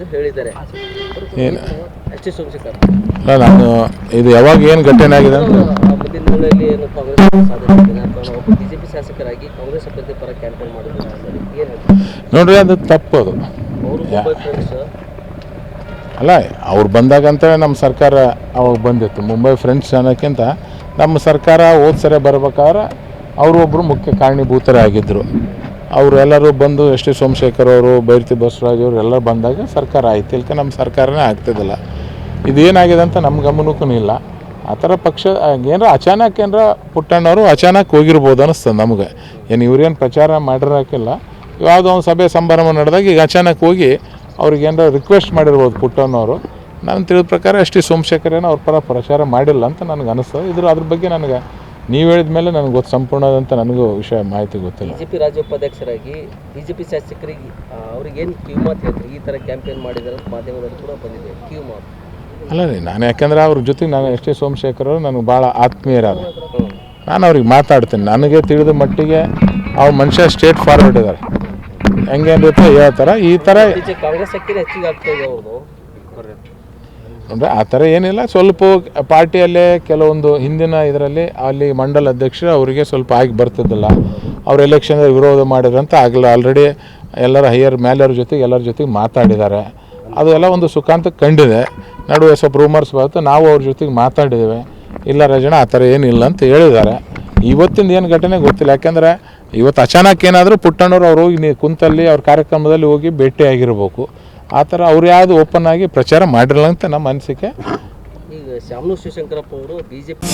ಅಂತ ಹೇಳಿದ್ದಾರೆ. ಏನು? S T Somashekar. ಅಲ್ಲ ನಾನು ಇದು ಯಾವಾಗ ಏನು ಘಟನೆ ಆಗಿದೆ ಅಂತ? ಆ ಮುಂದಿನ ದಿನಗಳಲ್ಲಿ ಏನು ಕಾಂಗ್ರೆಸ್ ಸಾಧನೆ ಮಾಡ್ತೇನೆ ಅಥವಾ ಒಬ್ಬ ಬಿಜೆಪಿ ಶಾಸಕರಾಗಿ ಕಾಂಗ್ರೆಸ್ ಅಭ್ಯರ್ಥಿ ಪರ ಕ್ಯಾಂಪೇನ್ ಮಾಡಿದ್ದಾರೆ ಏನು ಹೇಳ್ತಾರೆ? ನೋಡ್ರಿ ಅದು ತಪ್ಪು ಅದು. ಅವರು ಮುಂಬೈ ಫ್ರೆಂಡ್ಸ್ ಅಲ್ಲ ಅವ್ರು ಬಂದಾಗಂತ ನಮ್ಮ ಸರ್ಕಾರ ಅವಾಗ ಬಂದಿತ್ತು. ಮುಂಬೈ ಫ್ರೆಂಡ್ಸ್ ಅನ್ನೋಕ್ಕಿಂತ ನಮ್ಮ ಸರ್ಕಾರ ಹೋದ ಸರಿ ಬರ್ಬೇಕಾದ್ರೆ ಅವರು ಒಬ್ಬರು ಮುಖ್ಯ ಕಾರಣೀಭೂತರೇ ಆಗಿದ್ದರು ಅವರು ಎಲ್ಲರೂ ಬಂದು ಎಸ್ ಟಿ ಸೋಮಶೇಖರ್ ಅವರು, ಬೈರತಿ ಬಸವರಾಜ್ ಅವರು ಎಲ್ಲ ಬಂದಾಗ ಸರ್ಕಾರ ಆಯ್ತು. ಇಲ್ಕ ನಮ್ಮ ಸರ್ಕಾರನೇ ಆಗ್ತಿದ್ದಿಲ್ಲ ಇದೇನಾಗಿದೆ ಅಂತ ನಮ್ಮ ಗಮನಕ್ಕೂ ಇಲ್ಲ. ಆ ಥರ ಪಕ್ಷ, ಏನರ ಅಚಾನಕ್ ಏನರ ಪುಟ್ಟಣ್ಣವರು ಅಚಾನಕ್ ಹೋಗಿರ್ಬೋದು ಅನ್ನಿಸ್ತದೆ ನಮಗೆ. ಏನು ಇವ್ರೇನು ಪ್ರಚಾರ ಮಾಡಿರೋಕ್ಕಿಲ್ಲ ಯಾವುದೋ ಒಂದು ಸಭೆ ಸಂಭ್ರಮ ನಡೆದಾಗ ಈಗ ಅಚಾನಕ್ ಹೋಗಿ ಅವ್ರಿಗೆ ಏನಾರ ರಿಕ್ವೆಸ್ಟ್ ಮಾಡಿರ್ಬೋದು ಪುಟ್ಟಣ್ಣವರು. ನಾನು ತಿಳಿದ ಪ್ರಕಾರ ಎಸ್ ಟಿ ಸೋಮಶೇಖರ್ ಏನೋ ಅವ್ರ ಪರ ಪ್ರಚಾರ ಮಾಡಿಲ್ಲ ಅಂತ ನನಗೆ ಅನಿಸ್ತದೆ. ಇದ್ರ ಅದ್ರ ಬಗ್ಗೆ ನನಗೆ ನೀವು ಹೇಳಿದ ಮೇಲೆ ನನಗೆ ಗೊತ್ತು ಸಂಪೂರ್ಣದಂತ ನನಗೂ ವಿಷಯ ಮಾಹಿತಿ ಗೊತ್ತಿಲ್ಲ. ಬಿಜೆಪಿ ರಾಜ್ಯ ಉಪಾಧ್ಯಕ್ಷರಾಗಿ ಬಿಜೆಪಿ ಶಾಸಕರಿಗೆ ಆ, ಅವ್ರಿಗೆ ಏನು ಕಿವಿ ಮಾತು ಹೇಳ್ತಾರೆ? ಈ ಥರ ಕ್ಯಾಂಪೇನ್ ಮಾಡಿದ್ದಾರೆ ಅಂತ ಮಾಧ್ಯಮದಲ್ಲಿ ಕೂಡ ಬಂದಿದೆ ಕಿವಿ ಮಾತು. ಅಲ್ಲ ರೀ ನಾನು ಯಾಕೆಂದ್ರೆ ಅವ್ರ ಜೊತೆಗೆ ನಾನು ಎಸ್ ಟಿ ಸೋಮಶೇಖರ್ ಅವರು ನನಗೆ ಭಾಳ ಆತ್ಮೀಯರಾದ. ನಾನು ಅವ್ರಿಗೆ ಮಾತಾಡ್ತೀನಿ ನನಗೆ ತಿಳಿದ ಮಟ್ಟಿಗೆ ಅವ್ರ ಮನುಷ್ಯ ಸ್ಟೇಟ್ ಫಾರ್ವರ್ಡ್ ಇದ್ದಾರೆ ಹೆಂಗೇನಿರುತ್ತೆ ಹೇಳ್ತಾರೆ ಈ ಥರ ಕಾಂಗ್ರೆಸ್ ಹೆಚ್ಚಿಗೆ ಆಗ್ತಾ ಇದೆ ಅವ್ರದ್ದು ಅಂದರೆ ಆ ಥರ ಏನಿಲ್ಲ. ಸ್ವಲ್ಪ ಪಾರ್ಟಿಯಲ್ಲೇ ಕೆಲವೊಂದು ಹಿಂದಿನ ಇದರಲ್ಲಿ ಅಲ್ಲಿ ಮಂಡಲ ಅಧ್ಯಕ್ಷರು ಅವರಿಗೆ ಸ್ವಲ್ಪ ಆಗಿ ಬರ್ತಿದ್ದಿಲ್ಲ ಅವ್ರು ಎಲೆಕ್ಷನ್ ವಿರೋಧ ಮಾಡಿದ್ರಂತ ಆಗಲ್ಲ ಆಲ್ರೆಡಿ ಎಲ್ಲರ ಹೈಯರ್ ಮೇಲೆಯವ್ರ ಜೊತೆಗೆ ಎಲ್ಲರ ಜೊತೆಗೆ ಮಾತಾಡಿದ್ದಾರೆ. ಅದೆಲ್ಲ ಒಂದು ಸುಖಾಂತ ಕಂಡಿದೆ. ನಡುವೆ ಸ್ವಲ್ಪ ರೂಮರ್ಸ್ ಬರುತ್ತೆ ನಾವು ಅವ್ರ ಜೊತೆಗೆ ಮಾತಾಡಿದ್ದೇವೆ. ಇಲ್ಲ ರಜನ, ಆ ಥರ ಏನಿಲ್ಲ ಅಂತ ಹೇಳಿದ್ದಾರೆ. ಇವತ್ತಿಂದ ಏನು ಘಟನೆ ಗೊತ್ತಿಲ್ಲ. ಯಾಕೆಂದರೆ ಇವತ್ತು ಅಚಾನಕ್ ಏನಾದರೂ ಪುಟ್ಟಣ್ಣವ್ರು ಅವ್ರು ಹೋಗಿ ಕುಂತಲ್ಲಿ ಅವ್ರ ಕಾರ್ಯಕ್ರಮದಲ್ಲಿ ಹೋಗಿ ಭೇಟಿಯಾಗಿರ್ಬೇಕು. ಆ ಥರ ಅವ್ರು ಯಾವುದು ಓಪನ್ ಆಗಿ ಪ್ರಚಾರ ಮಾಡಿರಲ್ಲ ಅಂತ ನಮ್ಮ ಅನಿಸಿಕೆ. ಈಗ ಶಾಮನೂರು ಶಿವಶಂಕರಪ್ಪ ಅವರು ಬಿಜೆಪಿ